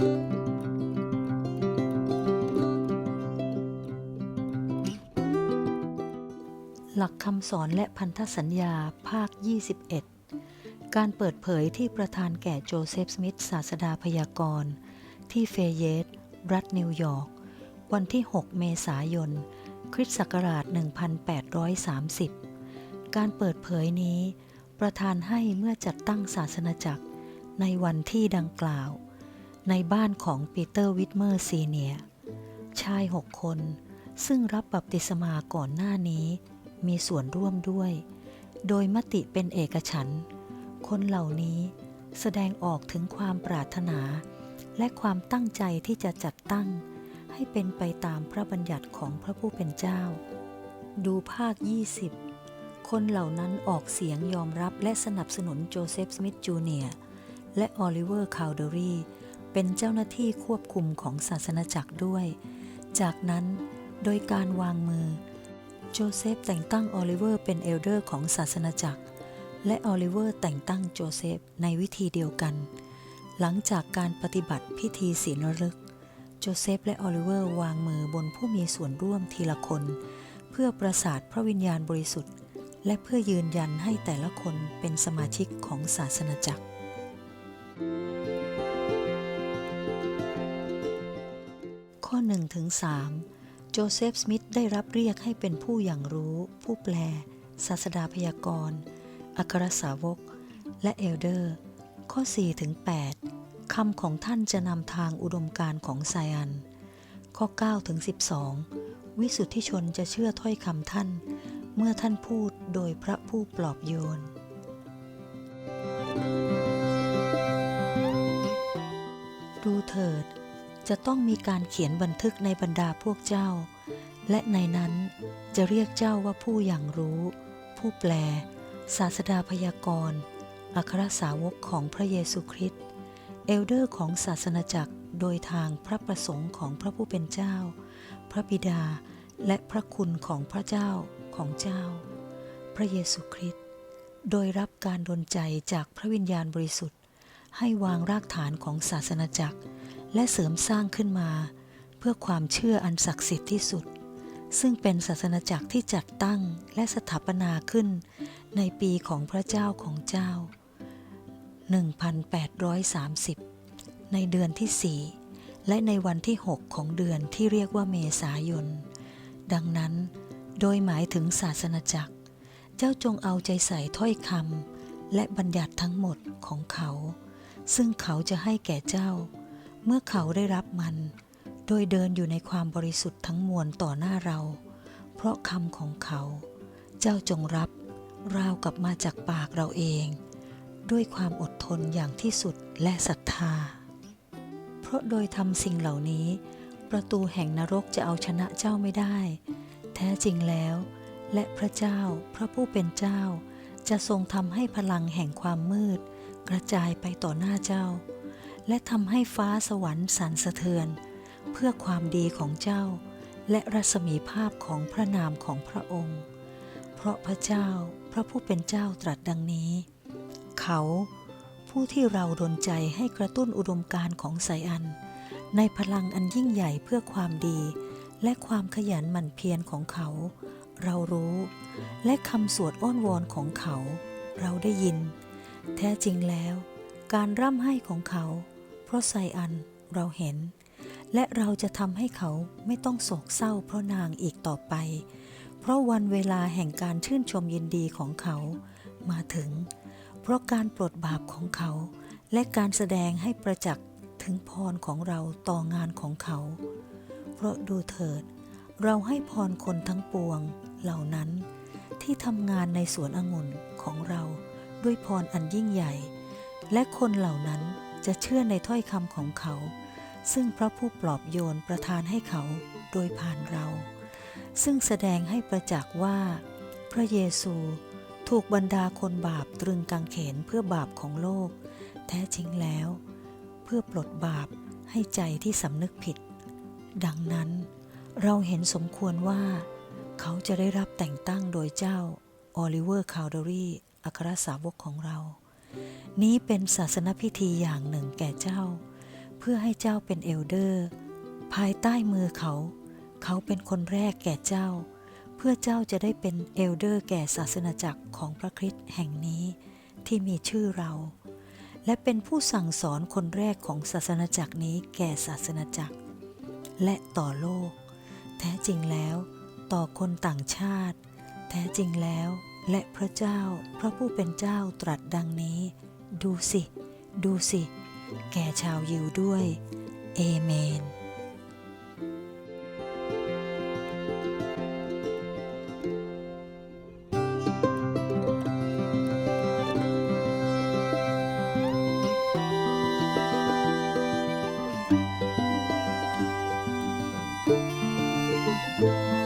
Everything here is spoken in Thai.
หลักคำสอนและพันธสัญญาภาค 21 การเปิดเผยที่ประธานแก่โจเซฟสมิธศาสดาพยากรณ์ที่เฟเยตรัฐนิวยอร์ก วันที่ 6 เมษายน คริสต์ศักราช 1830 การเปิดเผยนี้ ประธานให้เมื่อจัดตั้งศาสนาจักรในวันที่ดังกล่าว ในบ้านของปีเตอร์วิทเมอร์ซีเนียชายหกคน ซึ่งรับบัพติศมาก่อนหน้านี้ มีส่วนร่วมด้วย โดยมติเป็นเอกฉันท์คนเหล่านี้แสดงออกถึงความปรารถนา และความตั้งใจที่จะจัดตั้ง ให้เป็นไปตามพระบัญญัติของพระผู้เป็นเจ้า ดูภาค 20 คนเหล่านั้นออกเสียงยอมรับและสนับสนุนโจเซฟสมิธจูเนียและออลิเวอร์คาวเดอรี เป็นเจ้าหน้าที่ควบคุมของศาสนาจักรด้วย จากนั้นโดยการวางมือ โจเซฟแต่งตั้งออลิเวอร์เป็นเอลเดอร์ของศาสนาจักร และออลิเวอร์แต่งตั้งโจเซฟในวิธีเดียวกัน หลังจากการปฏิบัติพิธีศีลรึก โจเซฟและออลิเวอร์วางมือบนผู้มีส่วนร่วมทีละคน เพื่อประสาทพระวิญญาณบริสุทธิ์ และเพื่อยืนยันให้แต่ละคนเป็นสมาชิกของศาสนาจักร 1ถึง3โจเซฟสมิธได้รับเรียกให้เป็นผู้อย่างรู้ ผู้แปล ศาสดาพยากรณ์ อัครสาวก และเอลเดอร์ ข้อ4ถึง8คำของท่านจะนำทางอุดมการของไซอัน ข้อ9ถึง12 วิสุทธิชนจะเชื่อถ้อยคำท่าน เมื่อท่านพูดโดยพระผู้ปลอบโยนดูเถิด จะต้องมีการเขียนบันทึกในบรรดาพวกเจ้า และในนั้นจะเรียกเจ้าว่าผู้อย่างรู้ ผู้แปล ศาสดาพยากรณ์อัครสาวกของพระเยซูคริสต์เอลเดอร์ของศาสนาจักรโดยทางพระประสงค์ของพระผู้เป็นเจ้า พระบิดาและพระคุณของพระเจ้าของเจ้า พระเยซูคริสต์โดยรับการดลใจจากพระวิญญาณบริสุทธิ์ ให้วางรากฐานของศาสนาจักร และเสริมสร้างขึ้นมา เพื่อความเชื่ออันศักดิ์สิทธิ์ที่สุด ซึ่งเป็นศาสนาจักรที่จัดตั้งและสถาปนาขึ้น ในปีของพระเจ้าของเจ้า 1830 ในเดือนที่4และในวันที่ 6 ของเดือนที่เรียกว่าเมษายน ดังนั้น โดยหมายถึงศาสนาจักร เจ้าจงเอาใจใส่ถ้อยคำและบัญญัติทั้งหมดของเขา ซึ่งเขาจะให้แก่เจ้า เมื่อเขาได้รับมัน โดยเดินอยู่ในความบริสุทธิ์ทั้งมวลต่อหน้าเรา เพราะคำของเขา เจ้าจงรับราวกับมาจากปากเราเอง ด้วยความอดทนอย่างที่สุดและศรัทธา เพราะโดยทำสิ่งเหล่านี้ ประตูแห่งนรกจะเอาชนะเจ้าไม่ได้ แท้จริงแล้ว และพระเจ้าพระผู้เป็นเจ้า จะทรงทำให้พลังแห่งความมืด กระจายไปต่อหน้าเจ้า และทำให้ฟ้าสวรรค์สั่นสะเทือน เพื่อความดีของเจ้า และรัศมีภาพของพระนามของพระองค์ เพราะพระเจ้าพระผู้เป็นเจ้าตรัสดังนี้ เขา ผู้ที่เราดลใจให้กระตุ้นอุดมการของไซอัน ในพลังอันยิ่งใหญ่เพื่อความดี และความขยันหมั่นเพียรของเขา เรารู้ และคำสวดอ้อนวอนของเขา เราได้ยิน แท้จริงแล้ว การร่ำไห้ของเขา เพราะไซอันเราเห็น และเราจะทำให้เขาไม่ต้องโศกเศร้าเพราะนางอีกต่อไป เพราะวันเวลาแห่งการชื่นชมยินดีของเขามาถึง เพราะการปลดบาปของเขา และการแสดงให้ประจักษ์ถึงพรของเราต่องานของเขา เพราะดูเถิด เราให้พรคนทั้งปวงเหล่านั้น ที่ทำงานในสวนองุ่นของเราด้วยพรอันยิ่งใหญ่ และคนเหล่านั้น จะเชื่อในถ้อยคำของเขา ซึ่งพระผู้ปลอบโยนประทานให้เขาโดยผ่านเรา ซึ่งแสดงให้ประจักษ์ว่า พระเยซูถูกบรรดาคนบาปตรึงกางเขนเพื่อบาปของโลก แท้จริงแล้ว เพื่อปลดบาปให้ใจที่สำนึกผิด ดังนั้นเราเห็นสมควรว่า เขาจะได้รับแต่งตั้งโดยเจ้า ออลิเวอร์คาวเดอรี่อัครสาวกของเรา นี้เป็นศาสนพิธีอย่างหนึ่งแก่เจ้า เพื่อให้เจ้าเป็นเอลเดอร์ ภายใต้มือเขา เขาเป็นคนแรกแก่เจ้า เพื่อเจ้าจะได้เป็นเอลเดอร์แก่ศาสนาจักรของพระคริสต์แห่งนี้ที่มีชื่อเรา และเป็นผู้สั่งสอนคนแรกของศาสนาจักรนี้แก่ศาสนาจักร และต่อโลก แท้จริงแล้ว ต่อคนต่างชาติ แท้จริงแล้ว และพระเจ้าพระผู้เป็นเจ้าตรัสดังนี้ ดูสิ ดูสิ แก่ชาวยิวด้วย เอเมนうん。